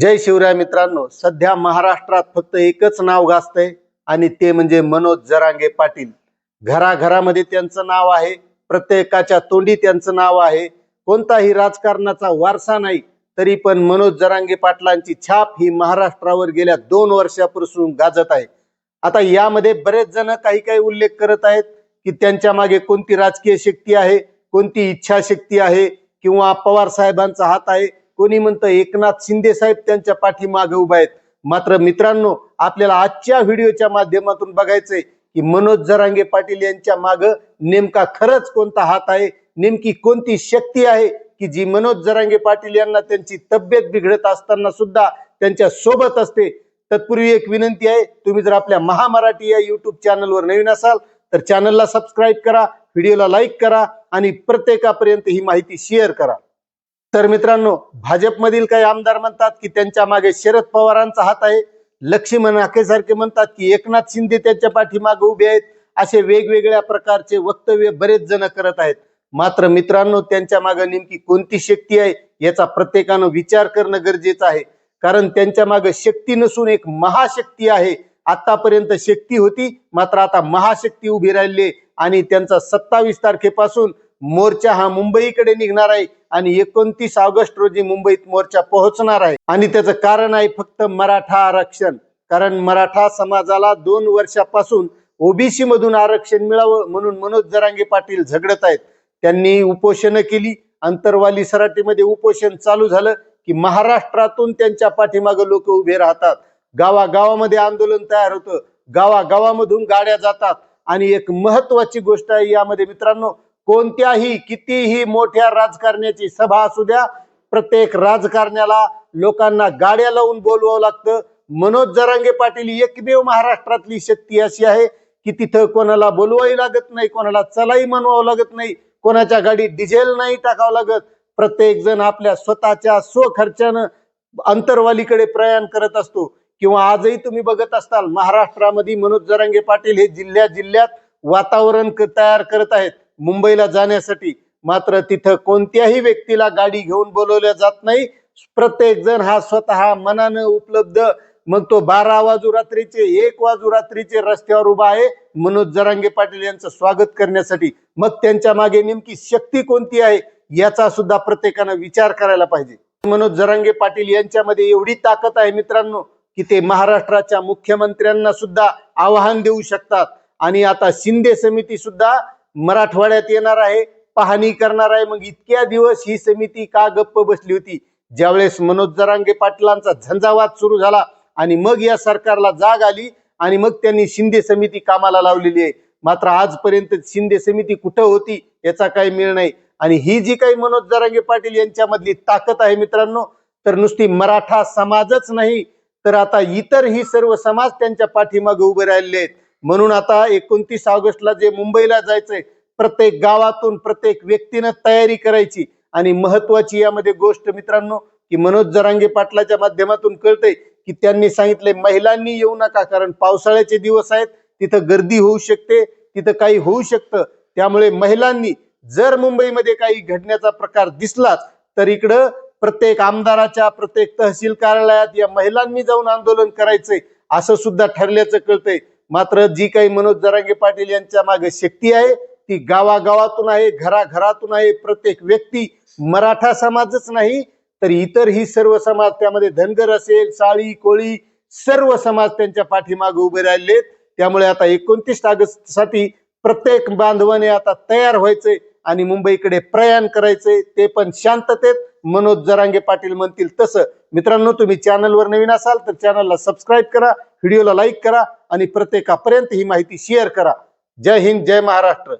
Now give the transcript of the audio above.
जय शिवराय मित्रांनो सध्या महाराष्ट्रात फक्त एकच नाव गाजतंय आणि ते म्हणजे मनोज जरांगे पाटील. घराघरामध्ये त्यांचं नाव आहे प्रत्येकाच्या तोंडी त्यांचं नाव आहे. कोणताही राजकारणाचा वारसा नाही तरी पण मनोज जरांगे पाटलांची छाप ही महाराष्ट्रावर गेल्या दोन वर्षापासून गाजत आहे. आता यामध्ये बरेच जण काही काही उल्लेख करत आहेत की त्यांच्या मागे कोणती राजकीय शक्ती आहे कोणती इच्छाशक्ती आहे किंवा पवार साहेबांचा हात आहे कोणी म्हणतं एकनाथ शिंदे साहेब त्यांच्या पाठीमागे उभा आहेत. मात्र मित्रांनो आपल्याला आजच्या व्हिडिओच्या माध्यमातून बघायचंय की मनोज जरांगे पाटील यांच्या माग नेमका खरंच कोणता हात आहे? नेमकी कोणती शक्ती आहे की जी मनोज जरांगे पाटील यांना त्यांची तब्येत बिघडत असताना सुद्धा त्यांच्यासोबत असते? तत्पूर्वी एक विनंती आहे तुम्ही जर आपल्या महामराठी या युट्यूब चॅनलवर नवीन असाल तर चॅनलला सबस्क्राईब करा व्हिडिओला लाईक करा आणि प्रत्येकापर्यंत ही माहिती शेअर करा. तर मित्रांनो भाजपमधील काही आमदार म्हणतात की त्यांच्या मागे शरद पवारांचा हात आहे. लक्ष्मण आखेसारखे म्हणतात की एकनाथ शिंदे त्यांच्या पाठीमागे उभे आहेत. असे वेगवेगळ्या प्रकारचे वक्तव्य बरेच जण करत आहेत. मात्र मित्रांनो त्यांच्या मागे नेमकी कोणती शक्ती आहे याचा प्रत्येकानं विचार करणं गरजेचं आहे. कारण त्यांच्या मागे शक्ती नसून एक महाशक्ती आहे. आतापर्यंत शक्ती होती मात्र आता महाशक्ती उभी राहिली आहे. आणि त्यांचा सत्तावीस तारखेपासून मोर्चा हा मुंबईकडे निघणार आहे आणि एकोणतीस ऑगस्ट रोजी मुंबईत मोर्चा पोहोचणार आहे. आणि त्याचं कारण आहे फक्त मराठा आरक्षण. कारण मराठा समाजाला दोन वर्षापासून ओबीसी मधून आरक्षण मिळावं म्हणून मनोज जरांगे पाटील झगडत आहेत. त्यांनी उपोषण केली. अंतरवाली सराटीमध्ये उपोषण चालू झालं की महाराष्ट्रातून त्यांच्या पाठीमागे लोक उभे राहतात. गावागावामध्ये आंदोलन तयार होतं. गावागावामधून गाड्या जातात. आणि एक महत्वाची गोष्ट आहे यामध्ये मित्रांनो कोणत्याही कितीही मोठ्या राजकारण्याची सभा असू द्या प्रत्येक राजकारण्याला लोकांना गाड्या लावून बोलवावं लागतं. मनोज जरांगे पाटील एकमेव महाराष्ट्रातली शक्ती अशी आहे की तिथं कोणाला बोलवाही लागत नाही कोणाला चलाई म्हणवावं लागत नाही कोणाच्या गाडीत डिझेल नाही टाकावं लागत. प्रत्येक जण आपल्या स्वतःच्या स्वखर्चानं अंतरवालीकडे प्रयाण करत असतो. किंवा आजही तुम्ही बघत असताल महाराष्ट्रामध्ये मनोज जरांगे पाटील हे जिल्ह्या जिल्ह्यात वातावरण तयार करत आहेत. मुंबईला जाण्यासाठी मात्र तिथं कोणत्याही व्यक्तीला गाडी घेऊन बोलवल्या जात नाही. प्रत्येक जण हा स्वतः मनानं उपलब्ध. मग तो बारा वाजू रात्रीचे एक वाजू रात्रीचे रस्त्यावर उभा आहे. मनोज जरांगे पाटील यांचं स्वागत करण्यासाठी. मग त्यांच्या मागे नेमकी शक्ती कोणती आहे याचा सुद्धा प्रत्येकानं विचार करायला पाहिजे. मनोज जरांगे पाटील यांच्यामध्ये एवढी ताकद आहे मित्रांनो की ते महाराष्ट्राच्या मुख्यमंत्र्यांना सुद्धा आवाहन देऊ शकतात. आणि आता शिंदे समिती सुद्धा मराठवाड्यात येणार आहे पाहणी करणार आहे. मग इतक्या दिवस ही समिती का गप्प बसली होती? ज्यावेळेस मनोज जरांगे पाटलांचा झंझावात सुरू झाला आणि मग या सरकारला जाग आली आणि मग त्यांनी शिंदे समिती कामाला लावलेली आहे. मात्र आजपर्यंत शिंदे समिती कुठं होती याचा काही मेळ नाही. आणि ही जी काही मनोज जरांगे पाटील यांच्यामधली ताकद आहे मित्रांनो तर नुसती मराठा समाजच नाही. तर आता इतर ही सर्व समाज त्यांच्या पाठीमागे उभे राहिलेले आहेत. म्हणून आता एकोणतीस ऑगस्टला जे मुंबईला जायचंय प्रत्येक गावातून प्रत्येक व्यक्तीनं तयारी करायची. आणि महत्वाची यामध्ये गोष्ट मित्रांनो की मनोज जरांगे पाटलाच्या माध्यमातून कळतंय की त्यांनी सांगितले महिलांनी येऊ नका कारण पावसाळ्याचे दिवस आहेत तिथं गर्दी होऊ शकते तिथं काही होऊ शकतं. त्यामुळे महिलांनी जर मुंबईमध्ये काही घडण्याचा प्रकार दिसलाच तर इकडं प्रत्येक आमदाराच्या प्रत्येक तहसील कार्यालयात या महिलांनी जाऊन आंदोलन करायचंय असं सुद्धा ठरल्याचं कळतंय. मात्र जी काही मनोज जरांगे पाटील यांच्या मागे शक्ती आहे ती गावागावातून आहे घराघरातून आहे प्रत्येक व्यक्ती मराठा समाजच नाही तर इतर ही सर्व समाज त्यामध्ये धनगर असेल साळी कोळी सर्व समाज त्यांच्या पाठीमागे उभे राहिलेत. त्यामुळे आता एकोणतीस ऑगस्टसाठी प्रत्येक बांधवाने आता तयार व्हायचंय आणि मुंबईकडे प्रयाण करायचंय ते पण शांततेत. मनोज जरांगे पाटील म्हणतील तसं. मित्रांनो तुम्ही चॅनलवर नवीन असाल तर चॅनलला सबस्क्राईब करा व्हिडिओला लाईक करा आणि प्रत्येकापर्यंत ही माहिती शेअर करा. जय हिंद जय महाराष्ट्र.